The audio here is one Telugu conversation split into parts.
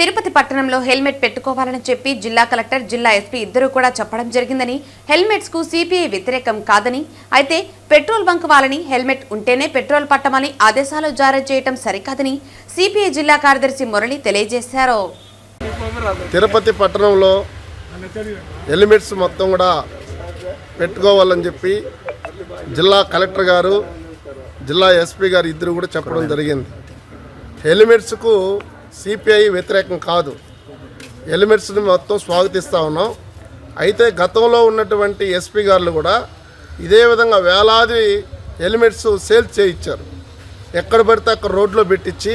తిరుపతి పట్టణంలో హెల్మెట్ పెట్టుకోవాలని చెప్పి జిల్లా కలెక్టర్ జిల్లా ఎస్పీ ఇద్దరూ కూడా చెప్పడం జరిగిందని హెల్మెట్స్కు సిపిఐ వ్యతిరేకం కాదని అయితే పెట్రోల్ బంక్ వాళ్ళని హెల్మెట్ ఉంటేనే పెట్రోల్ పట్టమని ఆదేశాలు జారీ చేయటం సరికాదని సిపిఐ జిల్లా కార్యదర్శి మురళి తెలియజేశారు. తిరుపతి పట్టణంలో హెల్మెట్స్ మొత్తం కూడా పెట్టుకోవాలని చెప్పి జిల్లా కలెక్టర్ గారు జిల్లా ఎస్పీ గారు ఇద్దరు కూడా చెప్పడం జరిగింది. హెల్మెట్స్కు సిపిఐ వ్యతిరేకం కాదు. ఎలిమెంట్స్ని మొత్తం స్వాగతిస్తూ ఉన్నాం. అయితే గతంలో ఉన్నటువంటి ఎస్పీ గారు కూడా ఇదే విధంగా వేలాది ఎలిమెంట్స్ సేల్ చేయించారు. ఎక్కడ పడితే అక్కడ రోడ్లో పెట్టించి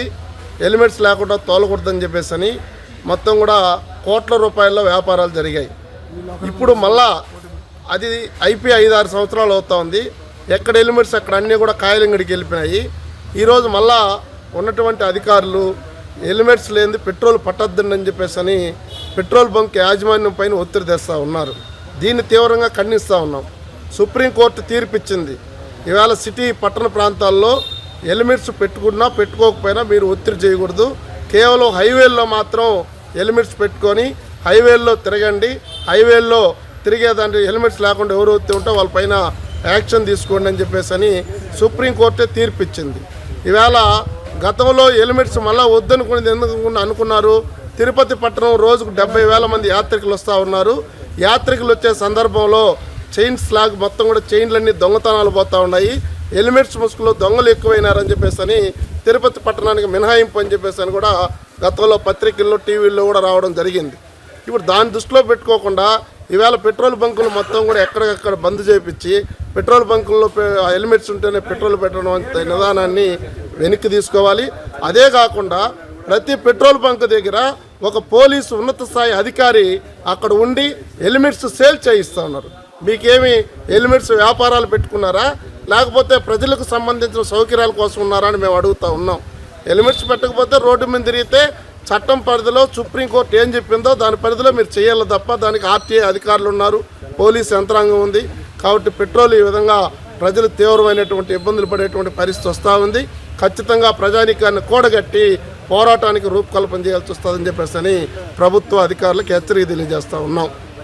ఎలిమెంట్స్ లేకుండా తోలకూడదని చెప్పేసి అని మొత్తం కూడా కోట్ల రూపాయల వ్యాపారాలు జరిగాయి. ఇప్పుడు మళ్ళా అది అయిపోయి ఐదు ఆరు సంవత్సరాలు అవుతా ఉంది. ఎక్కడ ఎలిమెంట్స్ అక్కడ అన్నీ కూడా కాయలంగడికి వెళ్ళిపోయినాయి. ఈరోజు మళ్ళా ఉన్నటువంటి అధికారులు హెల్మెట్స్ లేనిది పెట్రోల్ పట్టద్దండి అని చెప్పేసి అని పెట్రోల్ బంక్ యాజమాన్యం పైన ఒత్తిడి తెస్తూ ఉన్నారు. దీన్ని తీవ్రంగా ఖండిస్తూ ఉన్నాం. సుప్రీంకోర్టు తీర్పిచ్చింది. ఇవాళ సిటీ పట్టణ ప్రాంతాల్లో హెల్మెట్స్ పెట్టుకున్నా పెట్టుకోకపోయినా మీరు ఒత్తిడి చేయకూడదు. కేవలం హైవేల్లో మాత్రం హెల్మెట్స్ పెట్టుకొని హైవేల్లో తిరగండి. హైవేల్లో తిరిగేదాంట్లో హెల్మెట్స్ లేకుండా ఎవరు వస్తే ఉంటే వాళ్ళపైన యాక్షన్ తీసుకోండి అని చెప్పేసి అని సుప్రీంకోర్టే తీర్పిచ్చింది. ఇవాళ గతంలో హెల్మెట్స్ మళ్ళీ వద్దనుకునేది ఎందుకు అనుకున్నారు? తిరుపతి పట్టణం రోజుకు డెబ్బై వేల మంది యాత్రికులు వస్తూ ఉన్నారు. యాత్రికులు వచ్చే సందర్భంలో చైన్ స్లాగ్ మొత్తం కూడా చైన్లన్నీ దొంగతనాలు పోతూ ఉన్నాయి. హెల్మెట్స్ ముసుగులో దొంగలు ఎక్కువైనారని చెప్పేసి అని తిరుపతి పట్టణానికి మినహాయింపు అని చెప్పేసి అని కూడా గతంలో పత్రికల్లో టీవీల్లో కూడా రావడం జరిగింది. ఇప్పుడు దాని దృష్టిలో పెట్టుకోకుండా ఈవేళ పెట్రోల్ బంకులు మొత్తం కూడా ఎక్కడికక్కడ బంద్ చేపించి పెట్రోల్ బంకుల్లో హెల్మెట్స్ ఉంటేనే పెట్రోల్ పెట్టడం అంత నిదానాన్ని వెనక్కి తీసుకోవాలి. అదే కాకుండా ప్రతి పెట్రోల్ బంక్ దగ్గర ఒక పోలీసు ఉన్నత స్థాయి అధికారి అక్కడ ఉండి హెల్మెట్స్ సేల్ చేయిస్తూ ఉన్నారు. మీకేమి హెల్మెట్స్ వ్యాపారాలు పెట్టుకున్నారా? లేకపోతే ప్రజలకు సంబంధించిన సౌకర్యాల కోసం ఉన్నారా అని మేము అడుగుతా ఉన్నాం. హెల్మెట్స్ పెట్టకపోతే రోడ్డు మీద తిరిగితే చట్టం పరిధిలో సుప్రీంకోర్టు ఏం చెప్పిందో దాని పరిధిలో మీరు చేయాలి తప్ప దానికి ఆర్టీఐ అధికారులు ఉన్నారు పోలీస్ యంత్రాంగం ఉంది. కాబట్టి పెట్రోల్ ఈ విధంగా ప్రజలు తీవ్రమైనటువంటి ఇబ్బందులు పడేటువంటి పరిస్థితి వస్తూ ఉంది. ఖచ్చితంగా ప్రజానీకాన్ని కూడగట్టి పోరాటానికి రూపకల్పన చేయాల్సి వస్తుందని చెప్పేసి అని ప్రభుత్వ అధికారులకు హెచ్చరిక తెలియజేస్తూ ఉన్నాం.